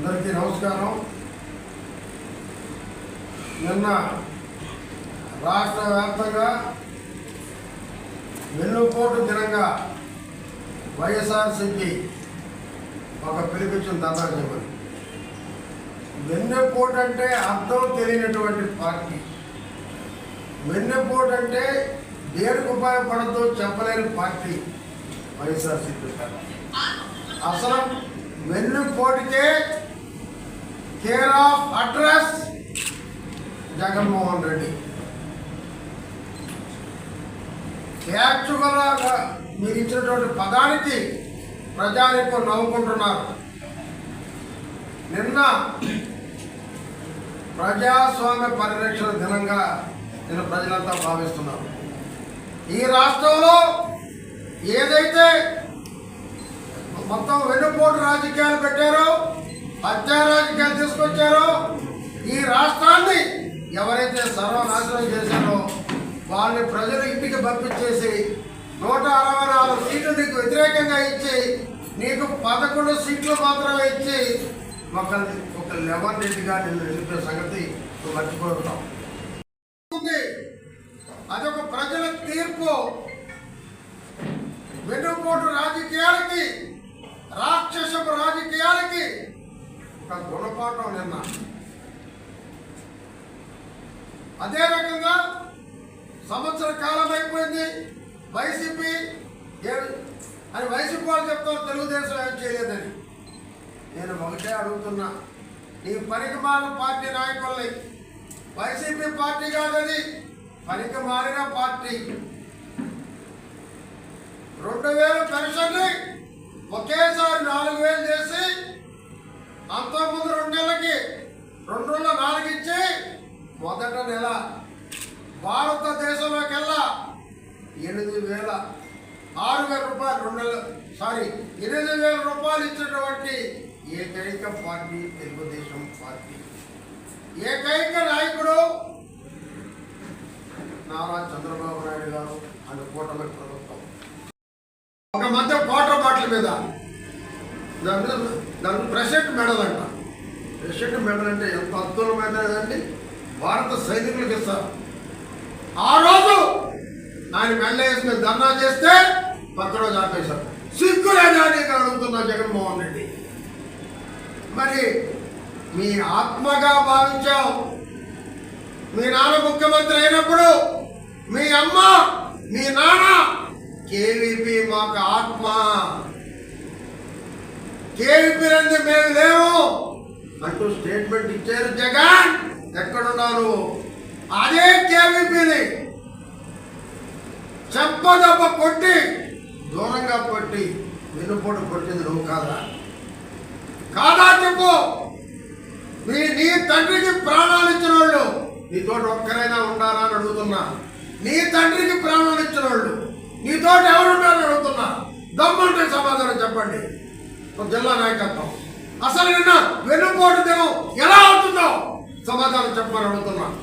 అందరికీ నమస్కారం. నిన్న రాష్ట్ర వ్యాప్తంగా వెన్నుపోటు దినంగా వైఎస్ఆర్సీపీ ఒక పిలిపించిన దాదాపు చెప్పారు వెన్నెపోటు అంటే అర్థం తెలియనటువంటి పార్టీ. వెన్నెపోటు అంటే దేనికి ఉపయోగపడద్దు చెప్పలేని పార్టీ వైఎస్ఆర్సీపీ అసలు వెన్నుపోటుకే care of address Jaganmohan Reddy. యాక్చువల్గా మీరు ఇచ్చినటువంటి పదానికి ప్రజానికం నవ్వుకుంటున్నారు. నిన్న ప్రజాస్వామ్య పరిరక్షణ దినంగా నేను ప్రజలంతా భావిస్తున్నారు ఈ రాష్ట్రంలో ఏదైతే మొత్తం వెన్నుపోటు రాజకీయాలు పెట్టారో హత్యా తీసుకొచ్చారో ఈ రాష్ట్రాన్ని ఎవరైతే సర్వనాశనం చేశారో వాళ్ళని ప్రజలు ఇంటికి పంపించేసి నూట అరవై నాలుగు సీట్లు నీకు వ్యతిరేకంగా ఇచ్చి నీకు పదకొండు సీట్లు మాత్రమే ఇచ్చి ఒక ఒక లెవెన్ రెడ్డిగా నిన్ను నిలిపే సంగతి నువ్వు మర్చిపోతున్నావు. అదొక ప్రజల తీర్పు. వెన్నుపోటు రాజకీయాలకి రాక్షసపు రాజకీయాలకి ఒక గుణపాఠం నిన్న. అదే రకంగా సంవత్సర కాలం అయిపోయింది. వైసీపీ అని వైసీపీ వాళ్ళు చెప్తారు తెలుగుదేశం ఏం చేయలేదని. నేను ఒకటే అడుగుతున్నా. నీ పనికి పార్టీ నాయకుల్ని. వైసీపీ పార్టీ కాదని పనికి మారిన పార్టీ. రెండు వేల పెన్షన్ని ఒకేసారి నాలుగు వేలు చేసి అంతకుముందు రెండు నెలలకి రెండు రోజుల నాలుగిచ్చి మొదట నెల భారతదేశంలోకెల్లా ఎనిమిది వేల ఆరు వేల రూపాయలు రెండు నెలలు సారీ ఎనిమిది వేల రూపాయలు ఇచ్చినటువంటి ఏకైక పార్టీ తెలుగుదేశం పార్టీ. ఏకైక నాయకుడు నారా చంద్రబాబు నాయుడు గారు అండ్ కూటమి ప్రభుత్వం. ఒక మధ్య కోట బాటిల్ మీద దాని మీద దాని ప్రెసెంట్ మెడల్ అంట. ప్రెసెంట్ మెడల్ అంటే ఎంత అద్భుతమైనదండి భారత సైనికులకు ఇస్తారు. ఆ రోజు ఆయన మెడ వేసుకుని ధర్నా చేస్తే పక్క రోజు ఆపేశారు. సిగ్గులేదా నీకు అడుగుతున్నా జగన్మోహన్ రెడ్డి. మరి మీ ఆత్మగా భావించావు. మీ నాన్న ముఖ్యమంత్రి అయినప్పుడు మీ అమ్మ మీ నాన్న కేవిపిరంది మేము లేవు. అంటూ స్టేట్మెంట్ ఇచ్చారు జగన్. ఎక్కడున్నారు? అదే కేవీపీని చెప్పదప్ప కొట్టి దూరంగా కొట్టి వెన్నుపోటు కొట్టింది నువ్వు కాదా? కాదా చెప్పు? మీ నీ తండ్రికి ప్రాణాలు ఇచ్చిన వాళ్ళు నీతో ఒక్కరైనా ఉండాలా అని అడుగుతున్నా. నీ తండ్రికి ప్రాణాలు ఇచ్చిన వాళ్ళు నీతో ఎవరు అడుగుతున్నా. దమ్మంటే సమాధానం చెప్పండి. ఒక జిల్లా నాయకత్వం. అసలు నిన్న వెన్నుపోటు దినం ఎలా అవుతుందో సమాధానం చెప్పమని అడుగుతున్నాను